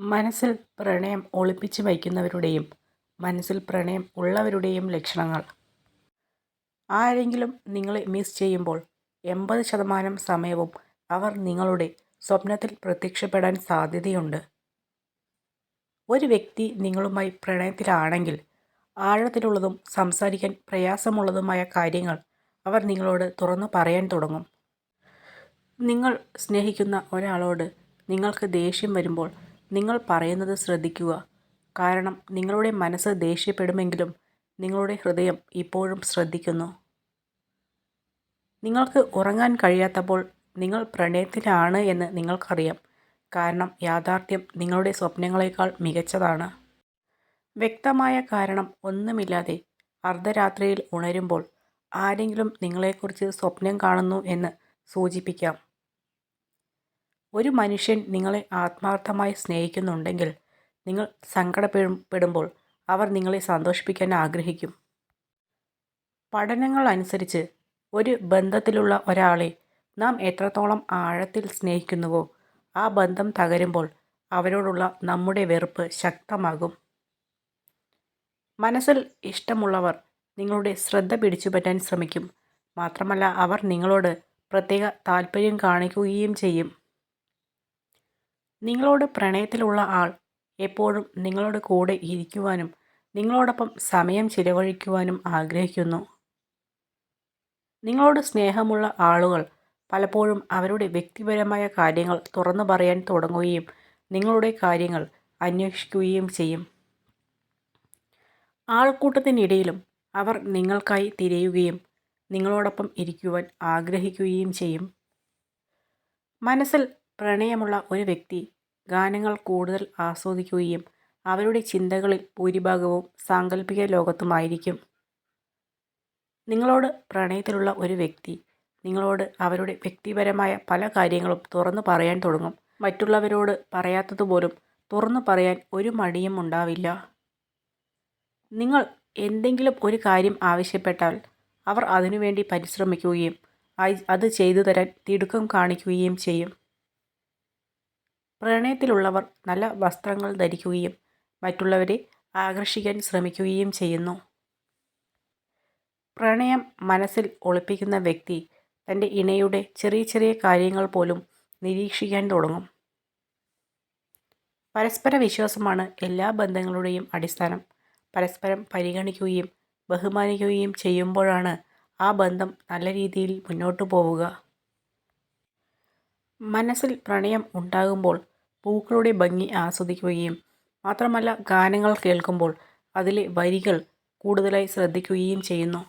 മനസ്സിൽ പ്രണയം ഒളിപ്പിച്ച് വയ്ക്കുന്നവരുടെയും മനസ്സിൽ പ്രണയം ഉള്ളവരുടെയും ലക്ഷണങ്ങൾ. ആരെങ്കിലും നിങ്ങളെ മിസ് ചെയ്യുമ്പോൾ എൺപത് ശതമാനം സമയവും അവർ നിങ്ങളുടെ സ്വപ്നത്തിൽ പ്രത്യക്ഷപ്പെടാൻ സാധ്യതയുണ്ട്. ഒരു വ്യക്തി നിങ്ങളുമായി പ്രണയത്തിലാണെങ്കിൽ ആഴത്തിലുള്ളതും സംസാരിക്കാൻ പ്രയാസമുള്ളതുമായ കാര്യങ്ങൾ അവർ നിങ്ങളോട് തുറന്നു പറയാൻ തുടങ്ങും. നിങ്ങൾ സ്നേഹിക്കുന്ന ഒരാളോട് നിങ്ങൾക്ക് ദേഷ്യം വരുമ്പോൾ നിങ്ങൾ പറയുന്നത് ശ്രദ്ധിക്കുക. കാരണം നിങ്ങളുടെ മനസ്സ് ദേഷ്യപ്പെടുമെങ്കിലും നിങ്ങളുടെ ഹൃദയം ഇപ്പോഴും ശ്രദ്ധിക്കുന്നു. നിങ്ങൾക്ക് ഉറങ്ങാൻ കഴിയാത്തപ്പോൾ നിങ്ങൾ പ്രണയത്തിലാണ് എന്ന് നിങ്ങൾക്കറിയാം. കാരണം യാഥാർത്ഥ്യം നിങ്ങളുടെ സ്വപ്നങ്ങളെക്കാൾ മികച്ചതാണ്. വ്യക്തമായ കാരണം ഒന്നുമില്ലാതെ അർദ്ധരാത്രിയിൽ ഉണരുമ്പോൾ ആരെങ്കിലും നിങ്ങളെക്കുറിച്ച് സ്വപ്നം കാണുന്നു എന്ന് സൂചിപ്പിക്കാം. ഒരു മനുഷ്യൻ നിങ്ങളെ ആത്മാർത്ഥമായി സ്നേഹിക്കുന്നുണ്ടെങ്കിൽ നിങ്ങൾ സങ്കടപ്പെടുമ്പോൾ അവർ നിങ്ങളെ സന്തോഷിപ്പിക്കാൻ ആഗ്രഹിക്കും. പഠനങ്ങൾ അനുസരിച്ച് ഒരു ബന്ധത്തിലുള്ള ഒരാളെ നാം എത്രത്തോളം ആഴത്തിൽ സ്നേഹിക്കുന്നുവോ ആ ബന്ധം തകരുമ്പോൾ അവരോടുള്ള നമ്മുടെ വെറുപ്പ് ശക്തമാകും. മനസ്സിൽ ഇഷ്ടമുള്ളവർ നിങ്ങളുടെ ശ്രദ്ധ പിടിച്ചുപറ്റാൻ ശ്രമിക്കും. മാത്രമല്ല അവർ നിങ്ങളോട് പ്രത്യേക താല്പര്യം കാണിക്കുകയും ചെയ്യും. നിങ്ങളോട് പ്രണയത്തിലുള്ള ആൾ എപ്പോഴും നിങ്ങളുടെ കൂടെ ഇരിക്കുവാനും നിങ്ങളോടൊപ്പം സമയം ചിലവഴിക്കുവാനും ആഗ്രഹിക്കുന്നു. നിങ്ങളോട് സ്നേഹമുള്ള ആളുകൾ പലപ്പോഴും അവരുടെ വ്യക്തിപരമായ കാര്യങ്ങൾ തുറന്നു പറയാൻ തുടങ്ങുകയും നിങ്ങളുടെ കാര്യങ്ങൾ അന്വേഷിക്കുകയും ചെയ്യും. ആൾക്കൂട്ടത്തിനിടയിലും അവർ നിങ്ങൾക്കായി തിരയുകയും നിങ്ങളോടൊപ്പം ഇരിക്കുവാൻ ആഗ്രഹിക്കുകയും ചെയ്യും. മനസ്സിൽ പ്രണയമുള്ള ഒരു വ്യക്തി ഗാനങ്ങൾ കൂടുതൽ ആസ്വദിക്കുകയും അവരുടെ ചിന്തകളിൽ ഭൂരിഭാഗവും സാങ്കല്പിക ലോകത്തുമായിരിക്കും. നിങ്ങളോട് പ്രണയത്തിലുള്ള ഒരു വ്യക്തി നിങ്ങളോട് അവരുടെ വ്യക്തിപരമായ പല കാര്യങ്ങളും തുറന്നു പറയാൻ തുടങ്ങും. മറ്റുള്ളവരോട് പറയാത്തതുപോലും തുറന്നു പറയാൻ ഒരു മടിയും ഉണ്ടാവില്ല. നിങ്ങൾ എന്തെങ്കിലും ഒരു കാര്യം ആവശ്യപ്പെട്ടാൽ അവർ അതിനുവേണ്ടി പരിശ്രമിക്കുകയും അത് ചെയ്തു തരാൻ തിടുക്കം കാണിക്കുകയും ചെയ്യും. പ്രണയത്തിലുള്ളവർ നല്ല വസ്ത്രങ്ങൾ ധരിക്കുകയും മറ്റുള്ളവരെ ആകർഷിക്കാൻ ശ്രമിക്കുകയും ചെയ്യുന്നു. പ്രണയം മനസ്സിൽ ഒളിപ്പിക്കുന്ന വ്യക്തി തന്റെ ഇണയുടെ ചെറിയ ചെറിയ കാര്യങ്ങൾ പോലും നിരീക്ഷിക്കാൻ തുടങ്ങും. പരസ്പര വിശ്വാസമാണ് എല്ലാ ബന്ധങ്ങളുടെയും അടിസ്ഥാനം. പരസ്പരം പരിഗണിക്കുകയും ബഹുമാനിക്കുകയും ചെയ്യുമ്പോഴാണ് ആ ബന്ധം നല്ല രീതിയിൽ മുന്നോട്ടു പോവുക. മനസ്സിൽ പ്രണയം ഉണ്ടാകുമ്പോൾ പൂക്കളുടെ ഭംഗി ആസ്വദിക്കുകയും മാത്രമല്ല ഗാനങ്ങൾ കേൾക്കുമ്പോൾ അതിലെ വരികൾ കൂടുതലായി ശ്രദ്ധിക്കുകയും ചെയ്യുന്നു.